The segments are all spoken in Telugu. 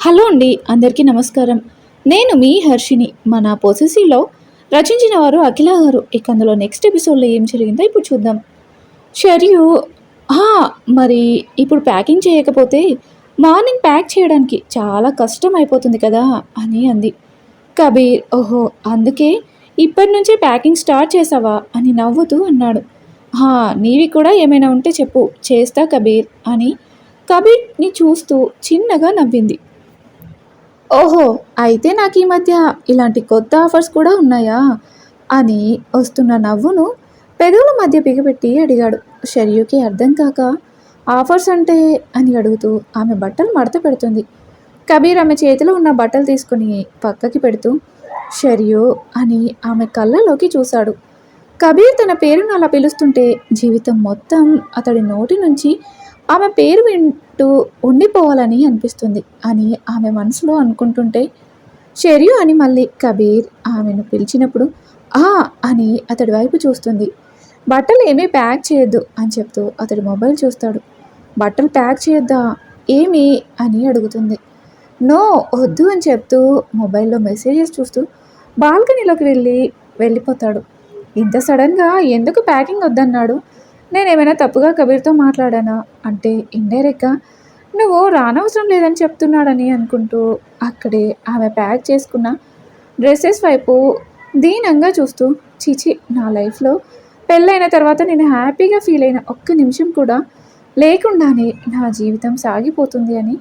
హలో అండి అందరికీ నమస్కారం. నేను మీ హర్షిని మన పొసెసిలో రచించిన వారు అఖిల గారు. ఇక అందులో నెక్స్ట్ ఎపిసోడ్లో ఏం జరిగిందో ఇప్పుడు చూద్దాం. షర్యు మరి ఇప్పుడు ప్యాకింగ్ చేయకపోతే మార్నింగ్ ప్యాక్ చేయడానికి చాలా కష్టం అయిపోతుంది కదా అని అంది. కబీర్ ఓహో అందుకే ఇప్పటి నుంచే ప్యాకింగ్ స్టార్ట్ చేసావా అని నవ్వుతూ అన్నాడు. "హా, నీవి కూడా ఏమైనా ఉంటే చెప్పు చేస్తా కబీర్ అని కబీర్ని చూస్తూ చిన్నగా నవ్వింది. ఓహో అయితే నాకు ఈ మధ్య ఇలాంటి కొత్త ఆఫర్స్ కూడా ఉన్నాయా? అని వస్తున్న నవ్వును పెదవుల మధ్య బిగబెట్టి అడిగాడు. షర్యుకి అర్థం కాక ఆఫర్స్ అంటే అని అడుగుతూ ఆమె బట్టలు మడత పెడుతుంది. కబీర్ ఆమె చేతిలో ఉన్న బట్టలు తీసుకుని పక్కకి పెడుతూ షర్యు అని ఆమె కళ్ళలోకి చూశాడు. కబీర్ తన పేరును అలా పిలుస్తుంటే జీవితం మొత్తం అతడి నోటి నుంచి ఆమె పేరు వింటూ ఉండిపోవాలని అనిపిస్తుంది. అని ఆమె మనసులో అనుకుంటుంటే షెరియు అని మళ్ళీ కబీర్ ఆమెను పిలిచినప్పుడు ఆ అని అతడి వైపు చూస్తుంది. బట్టలు ఏమీ ప్యాక్ చేయొద్దు అని చెప్తూ అతడు మొబైల్ చూస్తాడు. బట్టలు ప్యాక్ చేయొద్దా? ఏమి? అని అడుగుతుంది. నో వద్దు అని చెప్తూ మొబైల్లో మెసేజెస్ చూస్తూ బాల్కనీలోకి వెళ్ళి వెళ్ళిపోతాడు. ఇంత సడన్గా ఎందుకు ప్యాకింగ్ వద్దన్నాడు? నేనేమైనా తప్పుగా కబీర్తో మాట్లాడానా? అంటే ఇండైరెక్ట్గా నువ్వు రానవసరం లేదని చెప్తున్నాడని అనుకుంటూ అక్కడే ఆమె ప్యాక్ చేసుకున్న డ్రెస్సెస్ వైపు దీనంగా చూస్తూ చీచి నా లైఫ్లో పెళ్ళైన తర్వాత నేను హ్యాపీగా ఫీల్ అయిన ఒక్క నిమిషం కూడా లేకుండానే నా జీవితం సాగిపోతుంది అని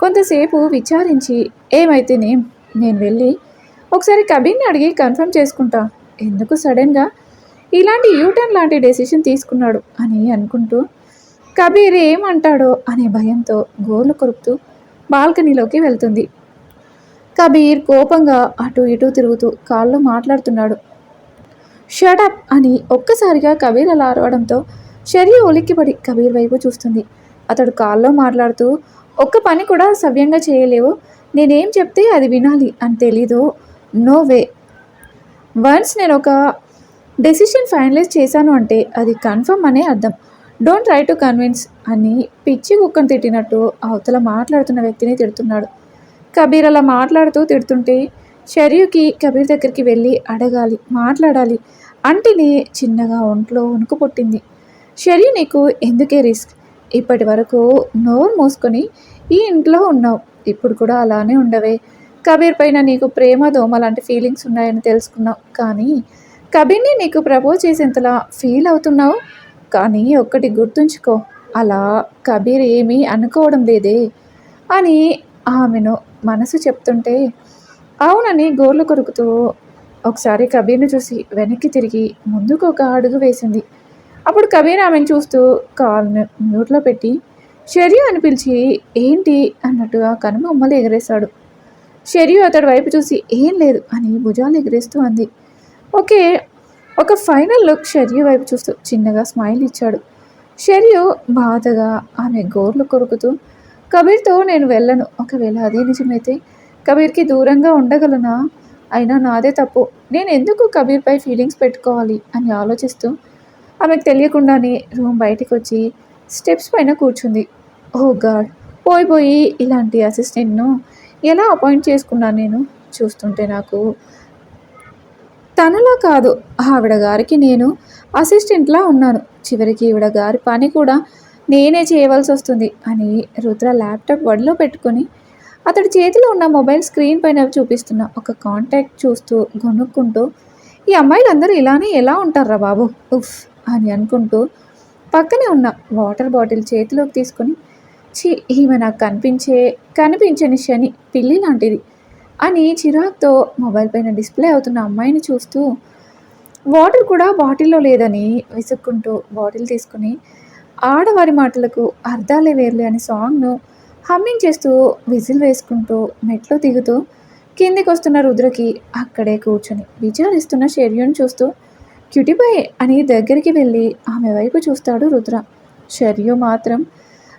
కొంతసేపు విచారించి ఏమైతేనేం నేను వెళ్ళి ఒకసారి కబీర్ని అడిగి కన్ఫర్మ్ చేసుకుంటా. ఎందుకు సడన్గా ఇలాంటి యూటర్న్ లాంటి డెసిషన్ తీసుకున్నాడు అని అనుకుంటూ కబీర్ ఏమంటాడో అనే భయంతో గోర్లు కొరుపుతూ బాల్కనీలోకి వెళ్తుంది. కబీర్ కోపంగా అటు ఇటు తిరుగుతూ కాళ్ళు మాట్లాడుతున్నాడు. షటప్ అని ఒక్కసారిగా కబీర్ అలా అరవడంతో షర్య ఉలిక్కిపడి కబీర్ వైపు చూస్తుంది. అతడు కాల్లో మాట్లాడుతూ ఒక్క పని కూడా సవ్యంగా చేయలేవు. నేనేం చెప్తే అది వినాలి అని తెలీదు. No way. వన్స్ నేను ఒక డెసిషన్ ఫైనలైజ్ చేశాను అంటే అది కన్ఫర్మ్ అనే అర్థం. డోంట్ ట్రై టు కన్విన్స్ అని పిచ్చి కుక్కను తిట్టినట్టు అవతల మాట్లాడుతున్న వ్యక్తిని తిడుతున్నాడు. కబీర్ అలా మాట్లాడుతూ తిడుతుంటే షర్యుకి కబీర్ దగ్గరికి వెళ్ళి అడగాలి మాట్లాడాలి అంటిని చిన్నగా ఒంట్లో వణుకు పుట్టింది. షర్యు నీకు ఎందుకే రిస్క్? ఇప్పటి వరకు నోరు మూసుకొని ఈ ఇంట్లో ఉన్నావు ఇప్పుడు కూడా అలానే ఉండవే. కబీర్ పైన నీకు ప్రేమ దోమ లాంటి ఫీలింగ్స్ ఉన్నాయని తెలుసుకున్నావు. కానీ కబీర్ని నీకు ప్రపోజ్ చేసేంతలా ఫీల్ అవుతున్నావు? కానీ ఒక్కటి గుర్తుంచుకో అలా కబీర్ ఏమీ అనుకోవడం లేదే అని ఆమెను మనసు చెప్తుంటే అవునని గోర్లు కొరుకుతూ ఒకసారి కబీర్ని చూసి వెనక్కి తిరిగి ముందుకు ఒక అడుగు వేసింది. అప్పుడు కబీర్ ఆమెను చూస్తూ కాల్ను మ్యూట్లో పెట్టి షెరియు అని పిలిచి ఏంటి? అన్నట్టుగా కనుబొమ్మలు ఎగరేశాడు. షెరియు అతడి వైపు చూసి ఏం లేదు అని భుజాలు ఎగరేస్తూ అంది. ఓకే ఒక ఫైనల్ లుక్ షర్యు వైపు చూస్తూ చిన్నగా స్మైల్ ఇచ్చాడు. షర్యు బాధగా ఆమె గోర్లు కొరుకుతూ కబీర్తో నేను వెళ్ళను. ఒకవేళ అదే నిజమైతే కబీర్కి దూరంగా ఉండగలనా? అయినా నాదే తప్పు. నేను ఎందుకు కబీర్పై ఫీలింగ్స్ పెట్టుకోవాలి? అని ఆలోచిస్తూ ఆమెకు తెలియకుండానే రూమ్ బయటికి వచ్చి స్టెప్స్ పైన కూర్చుంది. Oh god! పోయి పోయి ఇలాంటి అసిస్టెంట్ను ఎలా అపాయింట్ చేసుకున్నాను నేను? చూస్తుంటే నాకు తనలా కాదు. ఆవిడ గారికి నేను అసిస్టెంట్లా ఉన్నాను. చివరికి ఈవిడ గారి పని కూడా నేనే చేయవలసి వస్తుంది అని రుద్ర ల్యాప్టాప్ వడిలో పెట్టుకొని అతడి చేతిలో ఉన్న మొబైల్ స్క్రీన్ పైన చూపిస్తున్న ఒక కాంటాక్ట్ చూస్తూ గొనుక్కుంటూ ఈ అమ్మాయిలందరూ ఇలానే ఎలా ఉంటారా బాబు? ఉఫ్ అని అనుకుంటూ పక్కనే ఉన్న వాటర్ బాటిల్ చేతిలోకి తీసుకొని ఛీ ఈమె నాకు కనిపించే కనిపించని శని పిల్లి లాంటిది. అని చిరాక్తో మొబైల్ పైన డిస్ప్లే అవుతున్న అమ్మాయిని చూస్తూ వాటర్ కూడా బాటిల్లో లేదని విసుక్కుంటూ బాటిల్ తీసుకుని ఆడవారి మాటలకు అర్థాలే వేర్లే అనే సాంగ్ను హమ్మింగ్ చేస్తూ విజిల్ వేసుకుంటూ మెట్లు దిగుతూ కిందికి వస్తున్న రుద్రకి అక్కడే కూర్చొని విచారిస్తున్న షెర్యుని చూస్తూ క్యూటిబాయ్ అని దగ్గరికి వెళ్ళి ఆమె వైపు చూస్తాడు రుద్ర. షెర్యు మాత్రం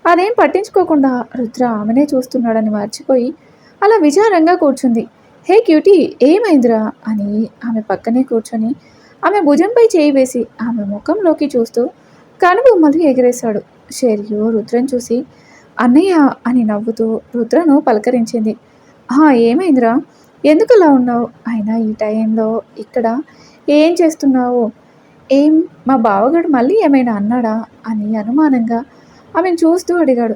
అదేం పట్టించుకోకుండా రుద్ర ఆమెనే చూస్తున్నాడని మర్చిపోయి అలా విచారంగా కూర్చుంది. హే క్యూటీ ఏమైందిరా? అని ఆమె పక్కనే కూర్చొని ఆమె భుజంపై చేయి వేసి ఆమె ముఖంలోకి చూస్తూ కనుబొమ్మలు ఎగిరేశాడు. షెరియు రుద్రం చూసి అన్నయ్య అని నవ్వుతూ రుద్రను పలకరించింది. "ఆ, ఏమైందిరా? ఎందుకు అలా ఉన్నావు? అయినా ఈ టైంలో ఇక్కడ ఏం చేస్తున్నావు? ఏం మా బావగాడు మళ్ళీ ఏమైనా అన్నాడా? అని అనుమానంగా ఆమెను చూస్తూ అడిగాడు.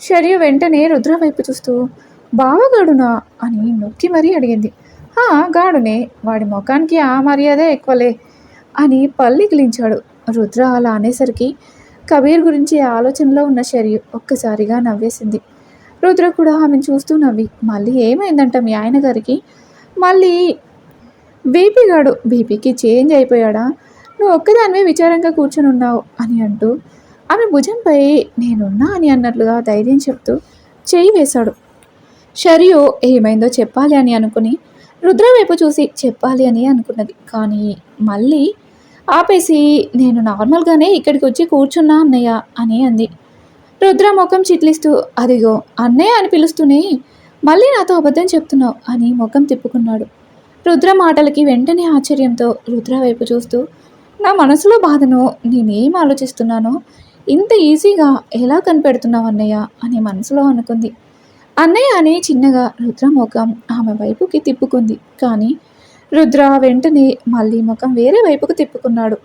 షర్యు వెంటనే రుద్ర వైపు చూస్తూ బావగాడునా? అని నొక్కి మరీ అడిగింది. "హా, గాడునే వాడి ముఖానికి ఆ మర్యాదే ఎక్కువలే అని పల్లికిలించాడు రుద్ర అలా అనేసరికి కబీర్ గురించి ఆలోచనలో ఉన్న షర్యు ఒక్కసారిగా నవ్వేసింది. రుద్ర కూడా ఆమెను చూస్తూ నవ్వి మళ్ళీ ఏమైందంట మీ ఆయన గారికి మళ్ళీ బీపీ గాడు బీపీకి చేంజ్ అయిపోయాడా? నువ్వు ఒక్కదానివే విచారంగా కూర్చొని ఉన్నావు అని అంటూ ఆమె భుజంపై నేనున్నా అని అన్నట్లుగా ధైర్యం చెప్తూ చేయి వేశాడు. షరియు ఏమైందో చెప్పాలి అని అనుకుని రుద్ర వైపు చూసి చెప్పాలి అని అనుకున్నది. కానీ మళ్ళీ ఆపేసి నేను నార్మల్గానే ఇక్కడికి వచ్చి కూర్చున్నా అన్నయ్య అని అంది. రుద్ర ముఖం చిట్లిస్తూ అదిగో అన్నయ్య అని పిలుస్తూనే మళ్ళీ నాతో అబద్ధం చెప్తున్నావు అని ముఖం తిప్పుకున్నాడు. రుద్ర మాటలకి వెంటనే ఆశ్చర్యంతో రుద్ర వైపు చూస్తూ నా మనసులో బాధను నేనేం ఆలోచిస్తున్నానో ఇంత ఈజీగా ఎలా కనిపెడుతున్నావు అన్నయ్య అని మనసులో అనుకుంది. అన్నయ్య అని చిన్నగా రుద్ర ముఖం ఆమె వైపుకి తిప్పుకుంది. కానీ రుద్ర వెంటనే మళ్ళీ ముఖం వేరే వైపుకు తిప్పుకున్నాడు.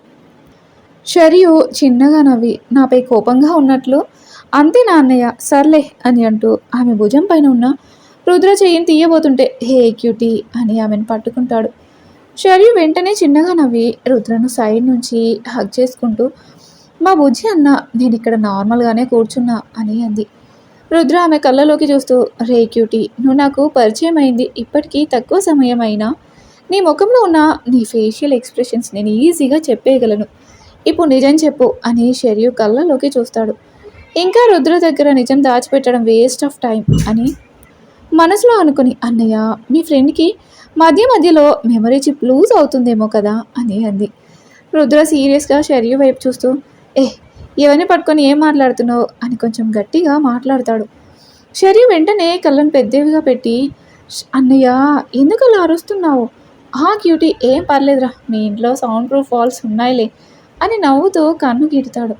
షరియు చిన్నగా నవ్వి నాపై కోపంగా ఉన్నట్లు? అంతే నా అన్నయ్య సర్లే అని అంటూ ఆమె భుజం పైన ఉన్న రుద్ర చెయ్యిని తీయబోతుంటే హే క్యూటీ అని ఆమెను పట్టుకుంటాడు. షరియు వెంటనే చిన్నగా నవ్వి రుద్రను సైడ్ నుంచి హగ్ చేసుకుంటూ మా బుజ్జి అన్న నేను ఇక్కడ నార్మల్గానే కూర్చున్నా అని అంది. రుద్ర ఆమె కళ్ళలోకి చూస్తూ రే క్యూటీ నువ్వు నాకు పరిచయం అయింది ఇప్పటికీ తక్కువ సమయం అయినా నీ ముఖంలో ఉన్న నీ ఫేషియల్ ఎక్స్ప్రెషన్స్ నేను ఈజీగా చెప్పేయగలను. ఇప్పుడు నిజం చెప్పు అని షెరియు కళ్ళలోకి చూస్తాడు. ఇంకా రుద్ర దగ్గర నిజం దాచిపెట్టడం వేస్ట్ ఆఫ్ టైం అని మనసులో అనుకుని అన్నయ్య మీ ఫ్రెండ్కి మధ్య మధ్యలో మెమరీ చిప్ లూజ్ అవుతుందేమో కదా అని అంది. రుద్ర సీరియస్గా షెరియు వైపు చూస్తూ ఏ ఎవరిని పట్టుకొని ఏం మాట్లాడుతున్నావు? అని కొంచెం గట్టిగా మాట్లాడతాడు. షెరియు వెంటనే కళ్ళను పెద్దవిగా పెట్టి అన్నయ్య ఎందుకు అలా అరుస్తున్నావు? ఆ క్యూటీ ఏం పర్లేదురా మీ ఇంట్లో సౌండ్ ప్రూఫ్ వాల్స్ ఉన్నాయిలే అని నవ్వుతూ కన్ను గీటుతాడు.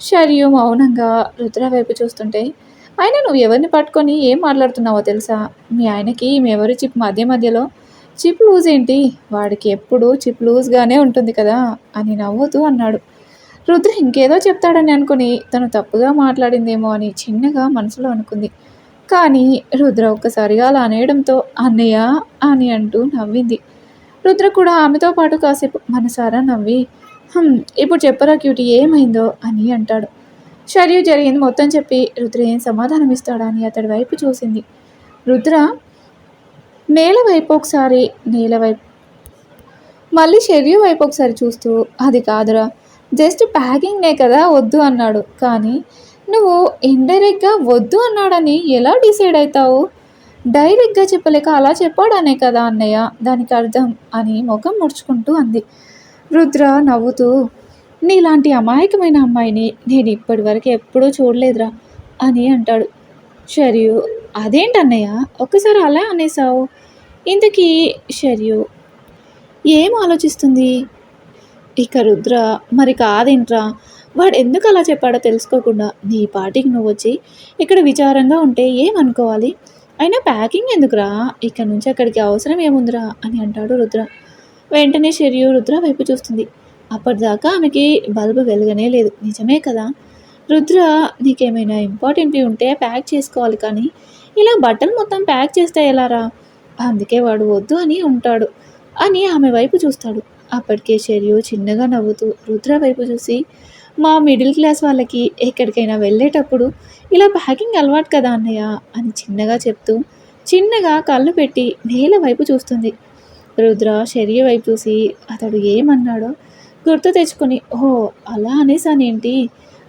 షరియు మౌనంగా రుద్ర వైపు చూస్తుంటే అయినా నువ్వు ఎవరిని పట్టుకొని ఏం మాట్లాడుతున్నావో తెలుసా? మీ ఆయనకి మేమెవరు చిప్ మధ్య మధ్యలో చిప్ లూజ్ ఏంటి? వాడికి ఎప్పుడు చిప్ లూజ్గానే ఉంటుంది కదా అని నవ్వుతూ అన్నాడు. రుద్ర ఇంకేదో చెప్తాడని అనుకుని తను తప్పుగా మాట్లాడిందేమో అని చిన్నగా మనసులో అనుకుంది. కానీ రుద్ర ఒక్కసారిగా అలా అనేయడంతో అన్నయ్య అని అంటూ నవ్వింది. రుద్ర కూడా ఆమెతో పాటు కాసేపు మనసారా నవ్వి "హమ్, ఇప్పుడు చెప్పరా క్యూటీ ఏమైందో అని అంటాడు. షర్యూ జరిగింది మొత్తం చెప్పి రుద్ర ఏం సమాధానం ఇస్తాడా అని అతడి వైపు చూసింది. రుద్ర నేల వైపు ఒకసారి నేల వైపు మళ్ళీ షర్యూ వైపు ఒకసారి చూస్తూ అది కాదురా జస్ట్ ప్యాకింగ్నే కదా వద్దు అన్నాడు. కానీ నువ్వు ఇండైరెక్ట్గా వద్దు అన్నాడని ఎలా డిసైడ్ అవుతావు డైరెక్ట్గా చెప్పలేక అలా చెప్పాడనే కదా అన్నయ్య దానికి అర్థం అని ముఖం ముడుచుకుంటూ అంది. రుద్ర నవ్వుతూ నీలాంటి అమాయకమైన అమ్మాయిని నేను ఇప్పటి వరకు ఎప్పుడూ చూడలేదురా అని అంటాడు. షర్యు అదేంటన్నయ్య ఒక్కసారి అలా అనేసావు ఇంతకీ షర్యు ఏం ఆలోచిస్తుంది? ఇక రుద్ర మరి కాదేంట్రా? వాడు ఎందుకు అలా చెప్పాడో తెలుసుకోకుండా నీ పాటికి నువ్వు వచ్చి ఇక్కడ విచారంగా ఉంటే ఏమనుకోవాలి? అయినా ప్యాకింగ్ ఎందుకురా? ఇక్కడ నుంచి అక్కడికి అవసరం ఏముందిరా? అని అంటాడు రుద్ర. వెంటనే షెరియు రుద్ర వైపు చూస్తుంది. అప్పటిదాకా ఆమెకి బల్బు వెలగనే లేదు. నిజమే కదా? రుద్ర నీకేమైనా ఇంపార్టెంట్వి ఉంటే ప్యాక్ చేసుకోవాలి కానీ ఇలా బట్టలు మొత్తం ప్యాక్ చేస్తే ఎలారా? అందుకే వాడు వద్దు అని ఉంటాడు అని ఆమె వైపు చూస్తాడు. అప్పటికే చెరియు చిన్నగా నవ్వుతూ రుద్ర వైపు చూసి మా మిడిల్ క్లాస్ వాళ్ళకి ఎక్కడికైనా వెళ్ళేటప్పుడు ఇలా ప్యాకింగ్ అలవాటు కదా అన్నయ్య అని చిన్నగా చెప్తూ చిన్నగా కళ్ళు పెట్టి నేల వైపు చూస్తుంది. రుద్ర షెరియు వైపు చూసి అతడు ఏమన్నాడో గుర్తు తెచ్చుకొని ఓ అలా అనేసానేంటి?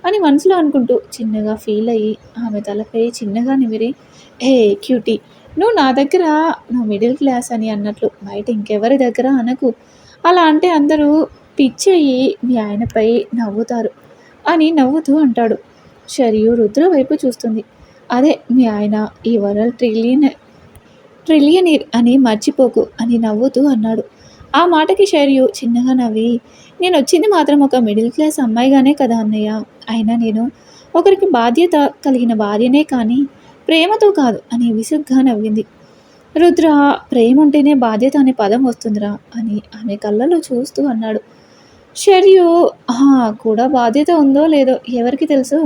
అని మనసులో అనుకుంటూ చిన్నగా ఫీల్ అయ్యి ఆమె తలపై చిన్నగా నిమిరి ఏ క్యూటీ నువ్వు నా దగ్గర నువ్వు మిడిల్ క్లాస్ అని అన్నట్లు బయట ఇంకెవరి దగ్గర అనకు. అలా అంటే అందరూ పిచ్చయ్యి మీ ఆయనపై నవ్వుతారు అని నవ్వుతూ అంటాడు. షరియు రుద్ర వైపు చూస్తుంది. అదే మీ ఆయన ఈ వరల్డ్ ట్రిలియన్ ట్రిలియనీర్ అని మర్చిపోకు అని నవ్వుతూ అన్నాడు. ఆ మాటకి షరియు చిన్నగా నవ్వి నేను వచ్చింది మాత్రం ఒక మిడిల్ క్లాస్ అమ్మాయిగానే కదా అన్నయ్య. అయినా నేను ఒకరికి బాధ్యత కలిగిన భార్యనే కానీ ప్రేమతో కాదు అని విసుగ్గా నవ్వింది. రుద్ర ప్రేమ ఉంటేనే బాధ్యత అనే పదం వస్తుందిరా అని ఆమె కళ్ళలో చూస్తూ అన్నాడు. షర్యు కూడా బాధ్యత ఉందో లేదో ఎవరికి తెలుసు?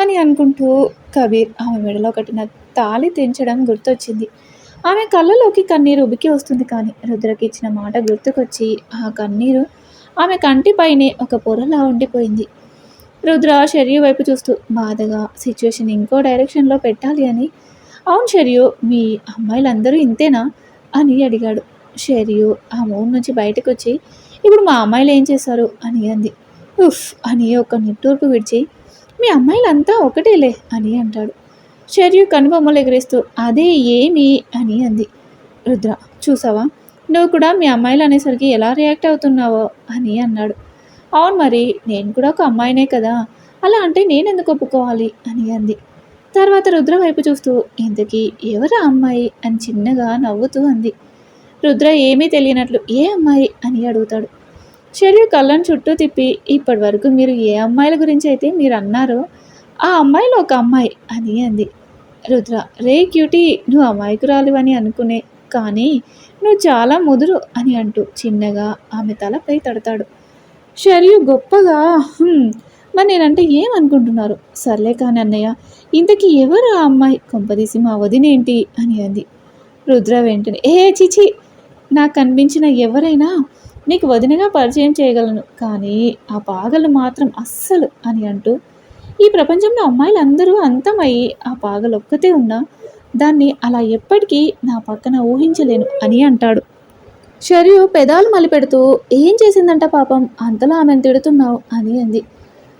అని అనుకుంటూ కబీర్ ఆమె మెడలో కట్టిన తాళి తెంచడం గుర్తొచ్చింది. ఆమె కళ్ళలోకి కన్నీరు ఉబికి వస్తుంది కానీ రుద్రకి ఇచ్చిన మాట గుర్తుకొచ్చి ఆ కన్నీరు ఆమె కంటిపైనే ఒక పొరలా ఉండిపోయింది. రుద్ర షర్యు వైపు చూస్తూ బాధగా సిచ్యువేషన్ ఇంకో డైరెక్షన్లో పెట్టాలి అని అవును షర్యు మీ అమ్మాయిలందరూ ఇంతేనా? అని అడిగాడు. షర్యు ఆ మూడు నుంచి బయటకు వచ్చి ఇప్పుడు మా అమ్మాయిలు ఏం చేశారు? అని అంది. ఉఫ్ అని ఒక నిట్టూర్పు విడిచి మీ అమ్మాయిలంతా ఒకటేలే అని అంటాడు. షర్యు కనుబొమ్మలు ఎగిరేస్తూ అదే ఏమి? అని అంది. రుద్ర చూసావా? నువ్వు కూడా మీ అమ్మాయిలు అనేసరికి ఎలా రియాక్ట్ అవుతున్నావో? అని అన్నాడు. అవును మరి నేను కూడా ఒక అమ్మాయినే కదా. అలా అంటే నేను ఎందుకు ఒప్పుకోవాలి? అని అంది. తర్వాత రుద్ర వైపు చూస్తూ ఇంతకీ ఎవరా అమ్మాయి? అని చిన్నగా నవ్వుతూ అంది. రుద్ర ఏమీ తెలియనట్లు ఏ అమ్మాయి? అని అడుగుతాడు. షర్యు కళ్ళను చుట్టూ తిప్పి ఇప్పటి వరకు మీరు ఏ అమ్మాయిల గురించి అయితే మీరు అన్నారో ఆ అమ్మాయిలో ఒక అమ్మాయి అని అంది. రుద్ర రే క్యూటీ నువ్వు అమాయకురాలు అని అనుకునే కానీ నువ్వు చాలా ముదురు అని అంటూ చిన్నగా ఆమె తలపై తడతాడు. షర్యు గొప్పగా మరి నేనంటే ఏమనుకుంటున్నారు? సర్లే కాని అన్నయ్య ఇంతకీ ఎవరు ఆ అమ్మాయి? కొంపదీసి మా వదినేంటి అని అంది. రుద్ర వెంటనే ఏ చిచి నాకు కనిపించిన ఎవరైనా నీకు వదినగా పరిచయం చేయగలను. కానీ ఆ పాగలు మాత్రం అస్సలు అని అంటూ ఈ ప్రపంచంలో అమ్మాయిలందరూ అంతమయ్యి ఆ పాగలు ఒక్కతే ఉన్నా దాన్ని అలా ఎప్పటికీ నా పక్కన ఊహించలేను అని అంటాడు. షర్యు పెదాలు మలిపెడుతూ ఏం చేసిందంట పాపం? అంతలా ఆమెను తిడుతున్నావు? అని అంది.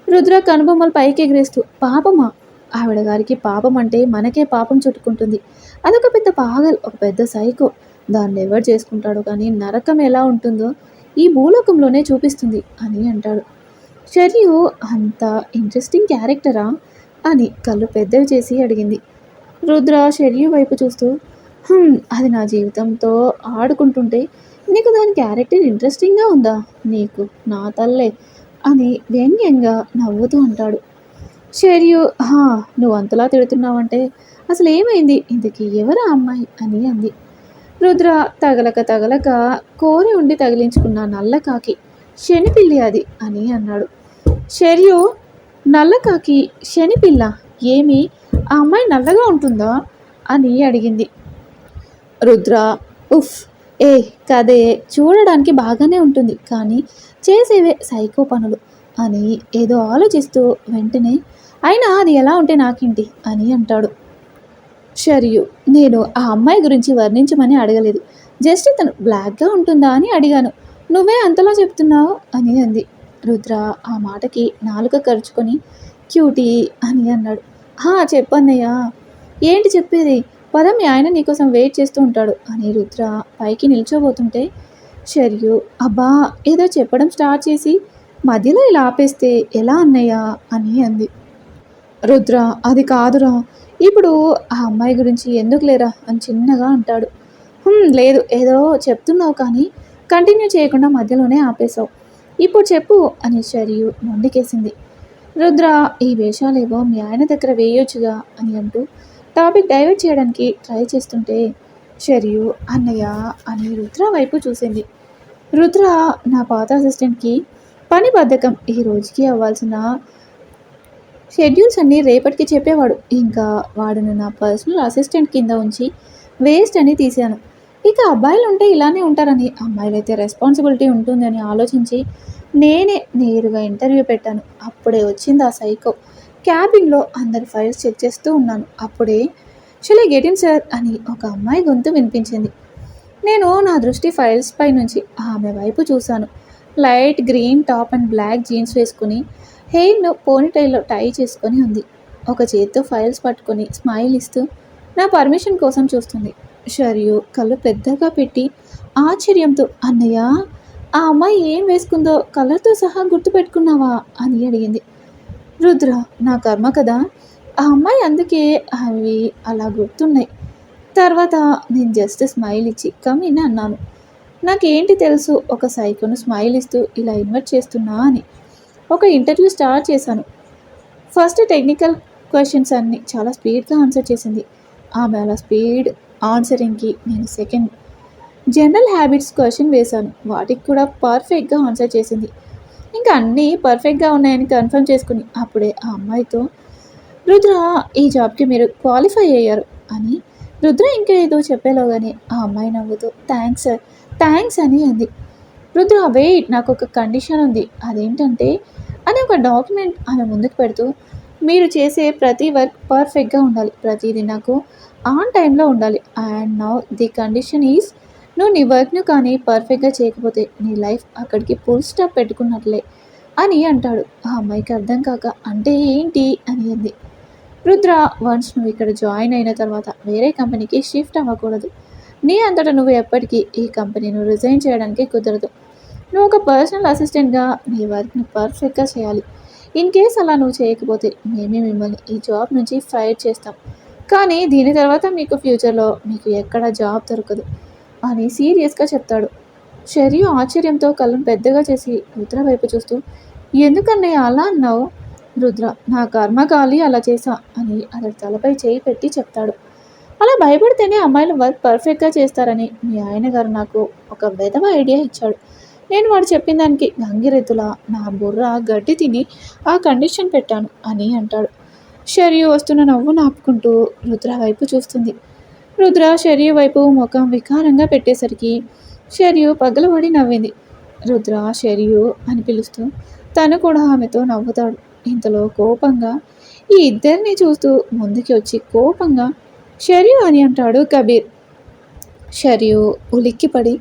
రుద్ర కనుబొమ్మలు పైకి ఎగిరేస్తూ పాపమా? ఆవిడ గారికి పాపం అంటే మనకే పాపం చుట్టుకుంటుంది. అదొక పెద్ద పాగల్ ఒక పెద్ద సైకో. దాన్ని ఎవరు చేసుకుంటాడు కానీ నరకం ఎలా ఉంటుందో ఈ భూలోకంలోనే చూపిస్తుంది అని అంటాడు. షర్యు అంత ఇంట్రెస్టింగ్ క్యారెక్టరా? అని కళ్ళు పెద్దవి చేసి అడిగింది. రుద్ర షర్యు వైపు చూస్తూ అది నా జీవితంతో ఆడుకుంటుంటే నీకు దాని క్యారెక్టర్ ఇంట్రెస్టింగ్గా ఉందా? నీకు నా తల్లే. అని వ్యంగ్యంగా నవ్వుతూ అంటాడు షర్యు హా నువ్వు అంతలా తిడుతున్నావంటే అసలు ఏమైంది ఇంతకీ ఎవరా అమ్మాయి? అని అంది. రుద్ర తగలక తగలక కోరి ఉండి తగిలించుకున్న నల్లకాకి శనిపిల్లి అది అని అన్నాడు. షర్యు నల్లకాకి శనిపిల్ల ఏమి? ఆ అమ్మాయి నల్లగా ఉంటుందా? అని అడిగింది. రుద్ర ఉఫ్ ఏ కదే చూడడానికి బాగానే ఉంటుంది కానీ చేసేవే సైకో పనులు అని ఏదో ఆలోచిస్తూ వెంటనే అయినా అది ఎలా ఉంటే నాకేంటి? అని అంటాడు. షరియు నేను ఆ అమ్మాయి గురించి వర్ణించమని అడగలేదు. జస్ట్ తను బ్లాక్గా ఉంటుందా అని అడిగాను. నువ్వే అంతలా చెప్తున్నావు? అని అంది. రుద్ర ఆ మాటకి నాలుక ఖర్చుకొని క్యూటీ అని అన్నాడు. హా చెప్పన్నయ్యా. ఏంటి చెప్పేది? పద మీ ఆయన నీకోసం వెయిట్ చేస్తూ ఉంటాడు అని రుద్ర పైకి నిల్చోబోతుంటే షర్యు అబ్బా ఏదో చెప్పడం స్టార్ట్ చేసి మధ్యలో ఇలా ఆపేస్తే ఎలా అన్నయ్యా? అని అంది. రుద్ర అది కాదురా ఇప్పుడు ఆ అమ్మాయి గురించి ఎందుకు లేరా? అని చిన్నగా అంటాడు. లేదు ఏదో చెప్తున్నావు కానీ కంటిన్యూ చేయకుండా మధ్యలోనే ఆపేశావు. ఇప్పుడు చెప్పు అని షరియు మొండికేసింది. రుద్ర ఈ వేషాలేవో మీ ఆయన దగ్గర వేయొచ్చుగా? అని అంటూ టాపిక్ డైవర్ట్ చేయడానికి ట్రై చేస్తుంటే షరియు అన్నయ్య అని రుద్ర వైపు చూసింది. రుద్ర నా పాత అసిస్టెంట్కి పని బద్ధకం. ఈ రోజుకి అవ్వాల్సిన షెడ్యూల్స్ అన్నీ రేపటికి చెప్పేవాడు. ఇంకా వాడిని నా పర్సనల్ అసిస్టెంట్ కింద ఉంచి వేస్ట్ అని తీశాను. ఇక అబ్బాయిలు ఉంటే ఇలానే ఉంటారని అమ్మాయిలు అయితే రెస్పాన్సిబిలిటీ ఉంటుందని ఆలోచించి నేనే నేరుగా ఇంటర్వ్యూ పెట్టాను. అప్పుడే వచ్చింది ఆ సైకో. క్యాబిన్లో అందరి ఫైల్స్ చెక్ చేస్తూ ఉన్నాను. అప్పుడే షులే గెటిన్ సార్? అని ఒక అమ్మాయి గొంతు వినిపించింది. నేను నా దృష్టి ఫైల్స్ పై నుంచి ఆమె వైపు చూశాను. Light green top and black jeans వేసుకుని హెయిర్ను పోనీటైల్లో టై చేసుకొని ఉంది. ఒక చేత్తో ఫైల్స్ పట్టుకొని స్మైల్ ఇస్తూ నా పర్మిషన్ కోసం చూస్తుంది. షర్యు కళ్ళు పెద్దగా పెట్టి ఆశ్చర్యంతో అన్నయ్య ఆ అమ్మాయి ఏం వేసుకుందో కలర్తో సహా గుర్తుపెట్టుకున్నావా? అని అడిగింది. రుద్ర నా కర్మ కదా. ఆ అమ్మాయి అందుకే అవి అలా గుర్తున్నాయి. తర్వాత నేను జస్ట్ స్మైల్ ఇచ్చి కమిన్ అన్నాను నాకేంటి తెలుసు ఒక సైకోను స్మైల్ ఇస్తూ ఇలా ఇన్వైట్ చేస్తున్నా అని. ఒక ఇంటర్వ్యూ స్టార్ట్ చేశాను. ఫస్ట్ టెక్నికల్ క్వశ్చన్స్ అన్నీ చాలా స్పీడ్గా ఆన్సర్ చేసింది. ఆమె అలా స్పీడ్ ఆన్సరింగ్కి నేను సెకండ్ జనరల్ హ్యాబిట్స్ క్వశ్చన్ వేశాను. వాటికి కూడా పర్ఫెక్ట్గా ఆన్సర్ చేసింది. ఇంకా అన్నీ పర్ఫెక్ట్గా ఉన్నాయని కన్ఫర్మ్ చేసుకుని అప్పుడే ఆ అమ్మాయితో రుద్ర ఈ జాబ్కి మీరు క్వాలిఫై అయ్యారు అని రుద్ర ఇంకా ఏదో చెప్పేలోగానే ఆ అమ్మాయి నవ్వుతూ థ్యాంక్స్ సార్ థ్యాంక్స్ అని అంది. రుద్ర వెయిట్ నాకు ఒక కండిషన్ ఉంది. అదేంటంటే అని ఒక డాక్యుమెంట్ ఆమె ముందుకు పెడుతూ మీరు చేసే ప్రతి వర్క్ పర్ఫెక్ట్గా ఉండాలి. ప్రతిదీ నాకు ఆన్ టైంలో ఉండాలి. And now the condition is నువ్వు నీ వర్క్ను కానీ పర్ఫెక్ట్గా చేయకపోతే నీ లైఫ్ అక్కడికి ఫుల్ స్టాప్ పెట్టుకున్నట్లే అని అంటాడు. ఆ అమ్మాయికి అర్థం కాక అంటే ఏంటి? అని అంది. రుద్ర వన్స్ నువ్వు ఇక్కడ జాయిన్ అయిన తర్వాత వేరే కంపెనీకి షిఫ్ట్ అవ్వకూడదు. నీ అంతటా నువ్వు ఎప్పటికీ ఈ కంపెనీను రిజైన్ చేయడానికి కుదరదు. నువ్వు ఒక పర్సనల్ అసిస్టెంట్గా నీ వర్క్ని పర్ఫెక్ట్గా చేయాలి. ఇన్ కేస్ అలా నువ్వు చేయకపోతే మేమే మిమ్మల్ని ఈ జాబ్ నుంచి ఫైర్ చేస్తాం. కానీ దీని తర్వాత మీకు ఫ్యూచర్లో మీకు ఎక్కడ జాబ్ దొరకదు అని సీరియస్గా చెప్తాడు. షరియు ఆశ్చర్యంతో కళ్ళను పెద్దగా చేసి రుద్ర వైపు చూస్తూ ఎందుకన్నయ్య అలా అన్నావు? రుద్ర నా కర్మకాలి అలా చేశా అని అతడి తలపై చేయి పెట్టి చెప్తాడు. అలా భయపడితేనే అమ్మాయిలు వర్క్ పర్ఫెక్ట్గా చేస్తారని మీ ఆయన గారు నాకు ఒక విధవ ఐడియా ఇచ్చాడు. నేను వాడు చెప్పిన దానికి గంగిరెద్దుల నా బుర్ర గడ్డి తిని ఆ కండిషన్ పెట్టాను అని అంటాడు. షరియు వస్తున్న నవ్వు నాపుకుంటూ రుద్ర వైపు చూస్తుంది. రుద్ర షరియు వైపు ముఖం వికారంగా పెట్టేసరికి షరియు పగలబడి నవ్వింది. రుద్ర షరియు అని పిలుస్తూ తను కూడా ఆమెతో నవ్వుతాడు. ఇంతలో కోపంగా ఈ ఇద్దరిని చూస్తూ ముందుకి వచ్చి కోపంగా షర్యు అని అంటాడు కబీర్. షర్యు ఉలిక్కిపడి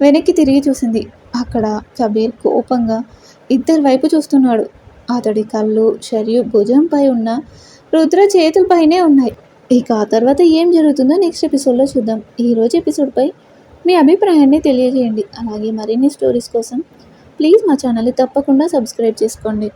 వెనక్కి తిరిగి చూసింది. అక్కడ కబీర్ కోపంగా ఇద్దరి వైపు చూస్తున్నాడు. అతడి కళ్ళు షర్యు భుజంపై ఉన్న రుద్ర చేతులపైనే ఉన్నాయి. ఇక ఆ తర్వాత ఏం జరుగుతుందో నెక్స్ట్ ఎపిసోడ్లో చూద్దాం. ఈరోజు ఎపిసోడ్పై మీ అభిప్రాయాన్ని తెలియజేయండి. అలాగే మరిన్ని స్టోరీస్ కోసం ప్లీజ్ మా ఛానల్ని తప్పకుండా సబ్స్క్రైబ్ చేసుకోండి.